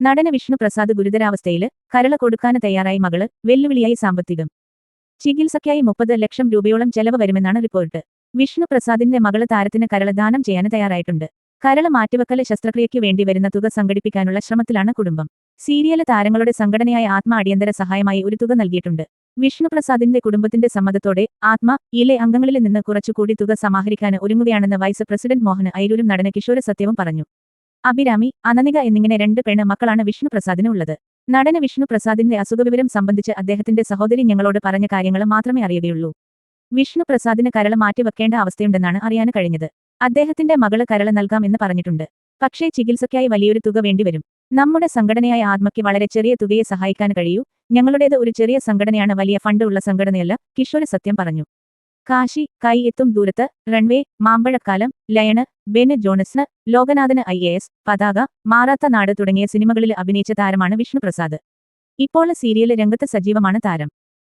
നടന് വിഷ്ണു പ്രസാദ് ഗുരുതരാവസ്ഥയിൽ കരള കൊടുക്കാന് തയ്യാറായി മകൾ വെല്ലുവിളിയായി സാമ്പത്തികം. ചികിത്സയ്ക്കായി മുപ്പത് ലക്ഷം രൂപയോളം ചെലവ് വരുമെന്നാണ് റിപ്പോർട്ട്. വിഷ്ണു പ്രസാദിന്റെ മകൾ താരത്തിന് കരള ദാനം ചെയ്യാന് തയ്യാറായിട്ടുണ്ട്. കരള മാറ്റിവെക്കൽ ശസ്ത്രക്രിയയ്ക്ക് വേണ്ടി വരുന്ന തുക സംഘടിപ്പിക്കാനുള്ള ശ്രമത്തിലാണ് കുടുംബം. സീരിയൽ താരങ്ങളുടെ സംഘടനയായ ആത്മ അടിയന്തര സഹായമായി ഒരു തുക നൽകിയിട്ടുണ്ട്. വിഷ്ണുപ്രസാദിന്റെ കുടുംബത്തിന്റെ സമ്മതത്തോടെ ആത്മ ഇലെ അംഗങ്ങളിൽ നിന്ന് കുറച്ചുകൂടി തുക സമാഹരിക്കാൻ ഒരുങ്ങുകയാണെന്ന് വൈസ് പ്രസിഡന്റ് മോഹൻ ഐരൂരും നടന് കിഷോര സത്യവും പറഞ്ഞു. അഭിരാമി അനനിക എന്നിങ്ങനെ രണ്ട് പെണ്ണ് മക്കളാണ് വിഷ്ണു പ്രസാദിന് ഉള്ളത് നടന് വിഷ്ണുപ്രസാദിന്റെ അസുഖവിവരം സംബന്ധിച്ച് അദ്ദേഹത്തിന്റെ സഹോദരി ഞങ്ങളോട് പറഞ്ഞ കാര്യങ്ങൾ മാത്രമേ അറിയുകയുള്ളൂ. വിഷ്ണു പ്രസാദിന് കരള മാറ്റിവെക്കേണ്ട അവസ്ഥയുണ്ടെന്നാണ് അറിയാൻ കഴിഞ്ഞത്. അദ്ദേഹത്തിന്റെ മകൾ കരള നൽകാം എന്ന് പറഞ്ഞിട്ടുണ്ട്. പക്ഷേ ചികിത്സയ്ക്കായി വലിയൊരു തുക വേണ്ടിവരും. നമ്മുടെ സംഘടനയായ ആത്മയ്ക്ക് വളരെ ചെറിയ തുകയെ സഹായിക്കാൻ കഴിയൂ. ഞങ്ങളുടേത് ഒരു ചെറിയ സംഘടനയാണ് വലിയ ഫണ്ട് ഉള്ള സംഘടനയല്ല കിഷോര സത്യം പറഞ്ഞു. കാശി കൈ എത്തും ദൂരത്ത് റൺവേ മാമ്പഴക്കാലം ലയണ് ബെന് ജോണസ്ന് ലോകനാഥന് ഐ എ എസ് പതാക മാറാത്ത നാട് തുടങ്ങിയ സിനിമകളിൽ അഭിനയിച്ച താരമാണ് വിഷ്ണുപ്രസാദ്. ഇപ്പോൾ സീരിയൽ രംഗത്ത് സജീവമാണ് താരം.